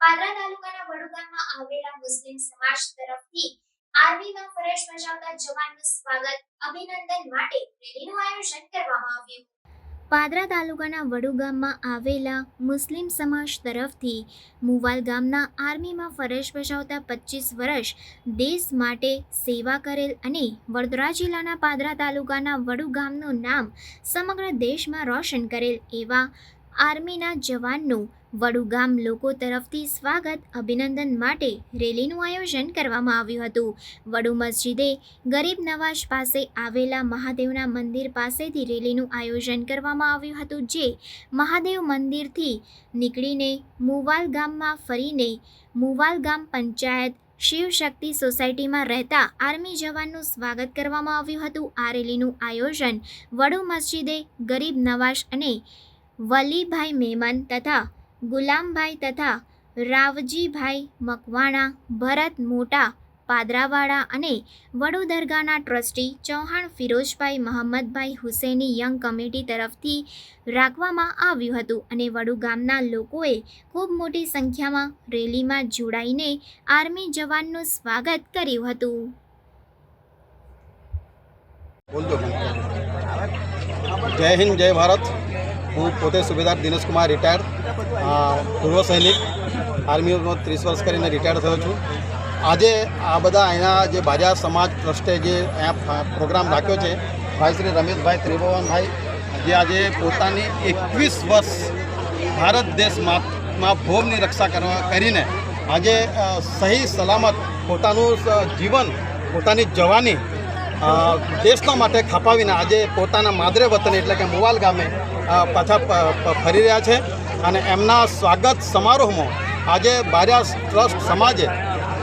પાદરા તાલુકાના વડોદરામાં આવેલા મુસ્લિમ સમાજ તરફથી આર્મીમાં ફરજ બજાવતા જવાનનું સ્વાગત, અભિનંદન માટે રેલીનું આયોજન કરવામાં આવ્યું. પાદરા તાલુકાના વડુ ગામમાં આવેલા મુસ્લિમ સમાજ તરફથી મુવાલ ગામના આર્મીમાં ફરજ બજાવતા પચીસ વર્ષ દેશ માટે સેવા કરેલ અને વડોદરા જિલ્લાના પાદરા તાલુકાના વડુ ગામનું નામ સમગ્ર દેશમાં રોશન કરેલ એવા આર્મીના જવાનનું વડુ ગામ લોકો તરફથી સ્વાગત અભિનંદન માટે રેલીનું આયોજન કરવામાં આવ્યું હતું. વડુ મસ્જિદે ગરીબ નવાજ પાસે આવેલા મહાદેવના મંદિર પાસેથી રેલીનું આયોજન કરવામાં આવ્યું હતું, જે મહાદેવ મંદિરથી નીકળીને મુવાલ ગામમાં ફરીને મુવાલ ગામ પંચાયત શિવશક્તિ સોસાયટીમાં રહેતા આર્મી જવાનનું સ્વાગત કરવામાં આવ્યું હતું. આ રેલીનું આયોજન વડુ મસ્જિદે ગરીબ નવાઝ અને વલીભાઈ મેમન તથા ગુલામભાઈ તથા રાવજીભાઈ મકવાણા, ભરત મોટા, પાદરાવાળા અને વડોદરગાના trustee Chauhan Firozbhai Mohammadbhai Huseni young committee તરફથી રાખવામાં આવ્યું હતું અને વડુ ગામના લોકોએ ખૂબ મોટી સંખ્યામાં રેલીમાં જોડાઈને આર્મી જવાનનું સ્વાગત કર્યું હતું. જય હિન્દ, જય ભારત. હું પોતે સુબેદાર દિનેશકુમાર રિટાયર્ડ પૂર્વ સૈનિક આર્મીનો ત્રીસ વર્ષ કરીને રિટાયર્ડ થયો છું. આજે આ બધા અહીંના જે બાજા સમાજ ટ્રસ્ટે જે અહીંયા પ્રોગ્રામ રાખ્યો છે, ભાઈ શ્રી રમેશભાઈ ત્રિભુવનભાઈ, જે આજે પોતાની એકવીસ વર્ષ ભારત દેશમાં ભોગની રક્ષા કરવા, કરીને આજે સહી સલામત પોતાનું જીવન, પોતાની જવાની દેશના માટે ખપાવીને આજે પોતાના માદરે વતન એટલે કે મુવાલ ગામે પાછા ફરી રહ્યા છે અને એમના સ્વાગત સમારોહમાં આજે બાર્યા ટ્રસ્ટ સમાજે,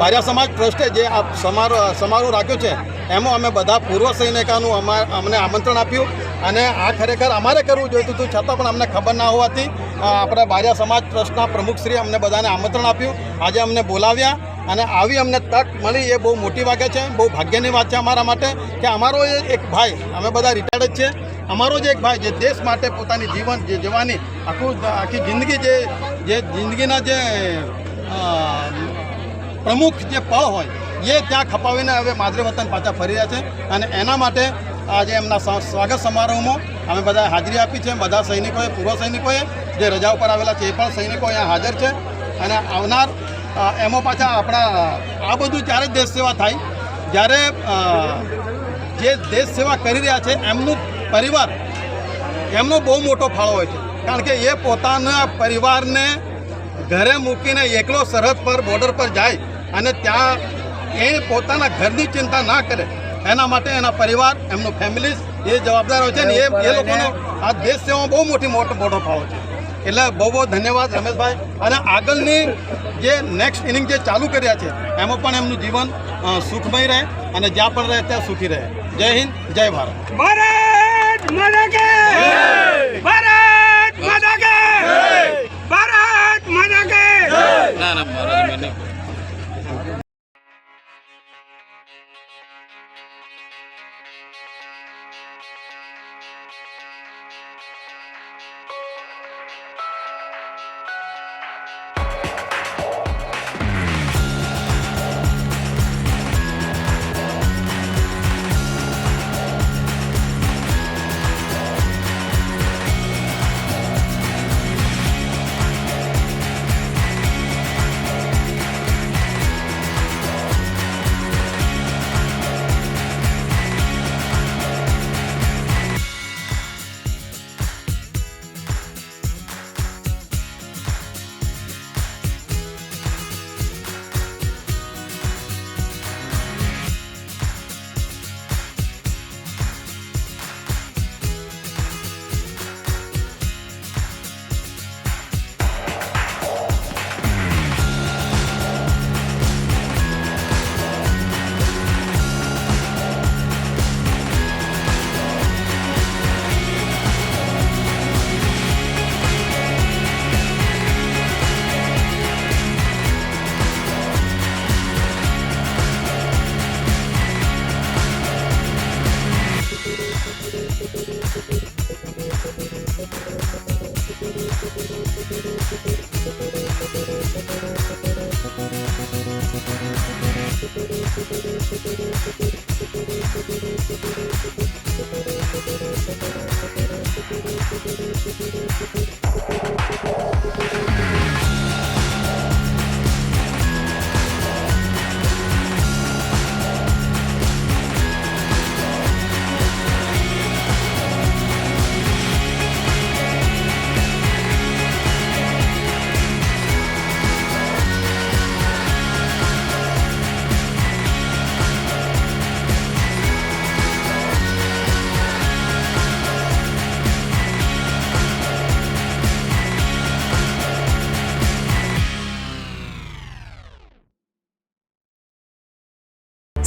બાર્યા સમાજ ટ્રસ્ટે જે આ સમારોહ સમારોહ રાખ્યો છે, એમાં અમે બધા પૂર્વ સૈનિકોનું અમા, અમને આમંત્રણ આપ્યું. અને આ ખરેખર અમારે કરવું જોઈતું હતું છતાં પણ અમને ખબર ના હોવાથી આપણે બાર્યા સમાજ ટ્રસ્ટના પ્રમુખશ્રી અમને બધાને આમંત્રણ આપ્યું. આજે અમને બોલાવ્યા અને આવી અમને તક મળી. એ બહુ મોટી વાગે છે. બહુ ભાગ્યની વાત છે અમારા માટે કે અમારો એક ભાઈ, અમે બધા રિટાયર્ડ જ છે અમારો જ એક ભાઈ જે દેશ માટે પોતાની જીવન, જે જવાની આખું આખી જિંદગી જે જે જિંદગીના જે પ્રમુખ જે પળ હોય, એ ત્યાં ખપાવીને હવે માદરે વતન પાછા ફરી રહ્યા છે. અને એના માટે આજે એમના સ્વાગત સમારોહમાં અમે બધા હાજરી આપી છે. બધા સૈનિકોએ, પૂર્વ સૈનિકોએ જે રજા ઉપર આવેલા છે એ પણ સૈનિકો અહીંયા હાજર છે. અને આવનાર એમાં પાછા આપણા, આ બધું જ્યારે જ દેશ સેવા થાય. જ્યારે જે દેશ સેવા કરી રહ્યા છે, એમનું પરિવાર, એમનો બહુ મોટો ફાળો હોય છે. કારણ કે એ પોતાના પરિવારને ઘરે મૂકીને એકલો સરહદ પર બોર્ડર પર જાય અને ત્યાં એ પોતાના ઘરની ચિંતા ના કરે. એના માટે એના પરિવાર એમનું ફેમિલીઝ એ જવાબદાર હોય છે ને એ એ લોકોનો આ દેશ સેવામાં બહુ મોટી મોટો મોટો ફાળો છે. એટલે બહુ બહુ ધન્યવાદ રમેશભાઈ. અને આગળની જે નેક્સ્ટ ઇનિંગ જે ચાલુ કર્યા છે એમાં પણ એમનું જીવન સુખમય રહે અને જ્યાં પણ રહે ત્યાં સુખી રહે. જય હિન્દ જય ભારત. ભારત ભારત!